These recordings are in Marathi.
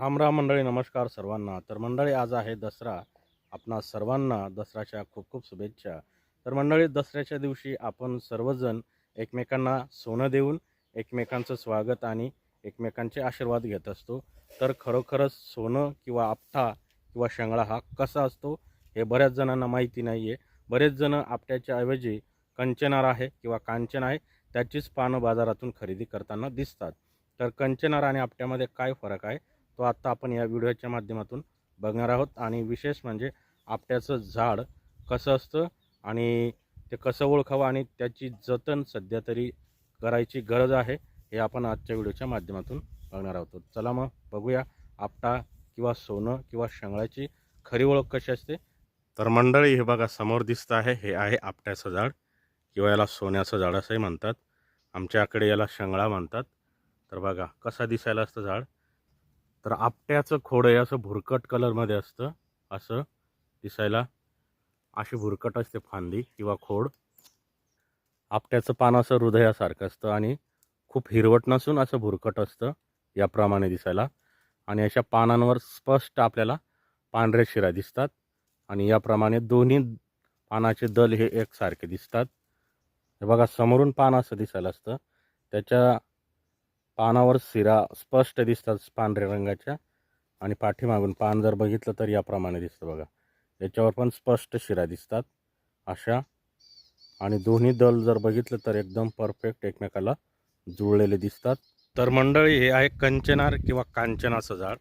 राम राम मंडळी नमस्कार सर्वांना. तर मंडळी आज आहे दसरा. आपणा सर्वांना दसऱ्याच्या खूप खूप शुभेच्छा. तर मंडळी दसऱ्याच्या दिवशी आपण सर्वजण एकमेकांना सोनं देऊन एकमेकांचं स्वागत आणि एकमेकांचे आशीर्वाद घेत असतो. तर खरोखरच सोनं किंवा आपटा किंवा शेंगळा हा कसा असतो हे बऱ्याच जणांना माहिती नाही आहे बरेच जण आपट्याच्या ऐवजी कंचनार आहे किंवा कांचन आहे त्याचीच पानं बाजारातून खरेदी करताना दिसतात. तर कंचनार आणि आपट्यामध्ये काय फरक आहे? तो आत्ता आपण या व्हिडिओच्या माध्यमातून बघणार आहोत. आणि विशेष म्हणजे आपट्याचं झाड कसं असतं आणि ते कसं ओळखावं आणि त्याची जतन सध्या तरी करायची गरज आहे हे आपण आजच्या व्हिडिओच्या माध्यमातून बघणार आहोत. चला मग बघूया आपटा किंवा सोनं किंवा शंगळ्याची खरी ओळख कशी असते. तर मंडळी हे बघा समोर दिसतं आहे हे आहे आपट्याचं झाड किंवा याला सोन्याचं झाड असंही म्हणतात. आमच्याकडे याला शेंगळा म्हणतात. तर बघा कसा दिसायला असतं झाड? तर आपट्याचं खोड हे असं भुरकट कलरमध्ये असतं. असं दिसायला अशी भुरकट असते फांदी किंवा खोड. आपट्याचं पान असं हृदयासारखं असतं आणि खूप हिरवट नसून असं भुरकट असतं याप्रमाणे दिसायला. आणि अशा पानांवर स्पष्ट आपल्याला पांढऱ्या शिरा दिसतात आणि याप्रमाणे दोन्ही पानाचे दल हे एकसारखे दिसतात. हे बघा समोरून पान असं दिसायला असतं. त्याच्या पानावर शिरा स्पष्ट दिसतात पांढऱ्या रंगाच्या आणि पाठीमागून पान जर बघितलं तर याप्रमाणे दिसतं बघा. याच्यावर पण स्पष्ट शिरा दिसतात अशा. आणि दोन्ही दल जर बघितलं तर एकदम परफेक्ट एकमेकाला जुळलेले दिसतात. तर मंडळी हे आहे कंचनार किंवा कांचनाचं झाड.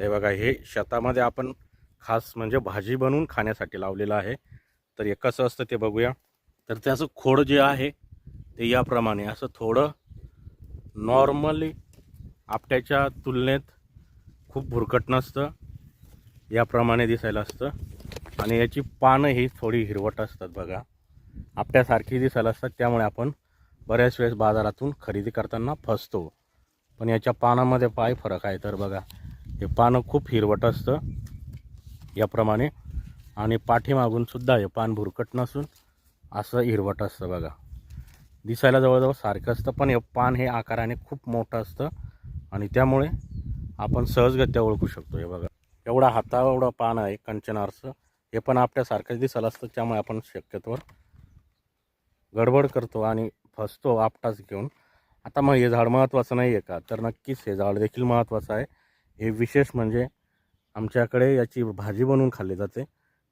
हे बघा हे शेतामध्ये आपण खास म्हणजे भाजी बनवून खाण्यासाठी लावलेलं आहे. तर हे कसं असतं ते बघूया. तर त्याचं खोड जे आहे ते याप्रमाणे असं थोडं नॉर्मली आपट्याच्या तुलनेत खूप भुरकट नसतं याप्रमाणे दिसायला असतं. आणि याची पानं ही थोडी हिरवट असतात बघा. आपट्यासारखी दिसायला असतात. त्यामुळे आपण बऱ्याच वेळेस बाजारातून खरेदी करताना फसतो. पण याच्या पानामध्ये पाय फरक आहे तर बघा. हे पानं खूप हिरवट असतं. याप्रमाणे. आणि पाठीमागूनसुद्धा हे पान भुरकट नसून असं हिरवट असतं बघा. दिसायला जवळजवळ सारखं असतं पण हे पान हे आकाराने खूप मोठं असतं आणि त्यामुळे आपण सहजगत्या ओळखू शकतो. हे बघा एवढा हाता एवढं पान आहे कंचनारचं हे पण आपल्यासारखंच दिसायला असतं त्यामुळे आपण शक्यतोवर गडबड करतो आणि फसतो आपटाच घेऊन. आता मग हे झाड महत्त्वाचं नाही आहे का? तर नक्कीच हे झाड देखील महत्त्वाचं आहे. हे विशेष म्हणजे आमच्याकडे याची भाजी बनवून खाल्ली जाते.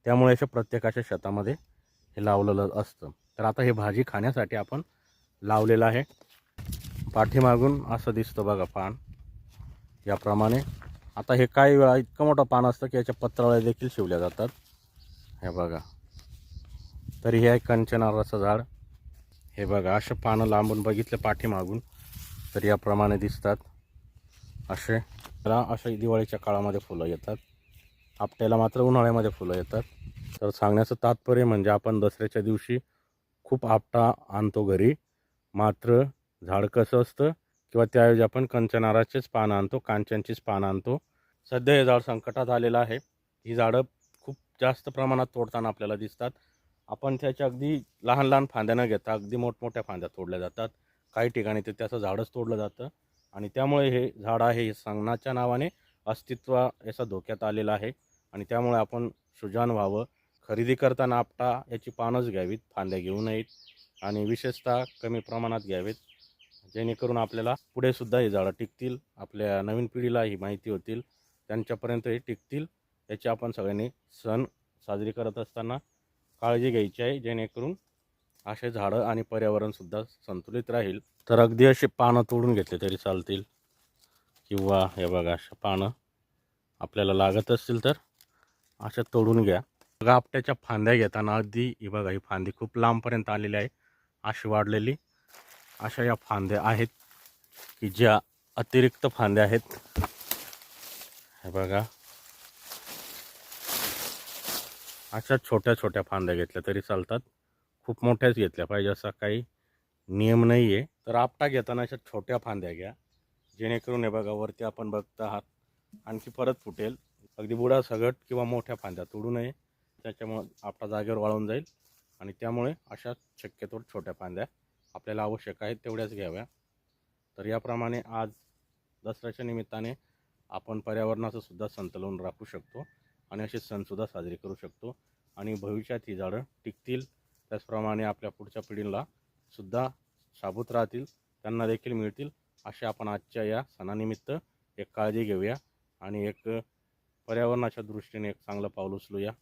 त्यामुळे अशा प्रत्येकाच्या शेतामध्ये हे लावलेलं असतं. तर आता हे भाजी खाण्यासाठी आपण लावलेलं आहे. पाठीमागून असं दिसतं बघा पान. याप्रमाणे. आता हे काही वेळा इतकं मोठं पान असतं की याच्या पत्रावळ्या देखील शिवल्या जातात. हे बघा. तरी हे आहे कंचनाराचं झाड. हे बघा असे पानं लांबून बघितले पाठीमागून. तर याप्रमाणे दिसतात. असे. त्याला अशा दिवाळीच्या काळामध्ये फुलं येतात. आपट्याला मात्र उन्हाळ्यामध्ये फुलं येतात. तर सांगण्याचं तात्पर्य म्हणजे आपण दसऱ्याच्या दिवशी खूप आपटा आणतो घरी. मात्र झाड कसं असतं किंवा त्याऐवजी आपण कंचनाराचेच पानं आणतो कांचनचीच पानं आणतो. सध्या हे झाड संकटात आलेलं आहे. ही झाडं खूप जास्त प्रमाणात तोडताना आपल्याला दिसतात. आपण त्याच्या अगदी लहान लहान फांद्या न घेता अगदी मोठमोठ्या फांद्या तोडल्या जातात. काही ठिकाणी ते त्याचं झाडच तोडलं जातं आणि त्यामुळे हे झाड आहे हे संगणाच्या नावाने अस्तित्व याचा धोक्यात आलेलं आहे आणि त्यामुळे आपण सुजान व्हावं. खरेदी करताना आपटा याची पानंच घ्यावीत फांद्या घेऊ नयेत. आणि विशेषतः कमी प्रमाणात घ्यावेत. जेणेकरून आपल्याला पुढेसुद्धा ही झाडं टिकतील. आपल्या नवीन पिढीला ही माहिती होतील. त्यांच्यापर्यंत हे टिकतील. याची आपण सगळ्यांनी सण साजरी करत असताना काळजी घ्यायची आहे. जेणेकरून असे झाडं आणि पर्यावरणसुद्धा संतुलित राहील. तर अगदी असे पानं तोडून घेतले तरी चालतील. किंवा हे बघा अशा पानं आपल्याला लागत असतील तर अशा तोडून घ्या. बघा आपट्याच्या फांद्या घेताना अगदी ही बघा ही फांदी खूप लांबपर्यंत आलेली आहे. अशी वाढलेली. अशा या फांद्या आहेत की ज्या अतिरिक्त फांद्या आहेत. हे बघा. अशा छोट्या छोट्या फांद्या घेतल्या तरी चालतात. खूप मोठ्याच घेतल्या पाहिजे असा काही नियम नाही आहे तर आपटा घेताना अशा छोट्या फांद्या घ्या. जेणेकरून हे बघा वरती आपण बघत आहात आणखी परत फुटेल. अगदी बुडा सगट किंवा मोठ्या फांद्या तोडू नये. त्याच्यामुळं आपटा जागेवर वाळून जाईल. आणि त्यामुळे अशा शक्यतो छोट्या फांद्या आपल्याला आवश्यक आहेत तेवढ्याच घ्याव्या. तर याप्रमाणे आज दसऱ्याच्या निमित्ताने आपण पर्यावरणाचं सुद्धा संतुलन राखू शकतो आणि असे सणसुद्धा साजरे करू शकतो आणि भविष्यात ही झाडं टिकतील. त्याचप्रमाणे आपल्या पुढच्या पिढीला सुद्धा साबूत राहतील त्यांना देखील मिळतील असे आपण आजच्या या सणानिमित्त एक काळजी घेऊया आणि एक पर्यावरणाच्या दृष्टीने एक चांगलं पाऊल उचलूया.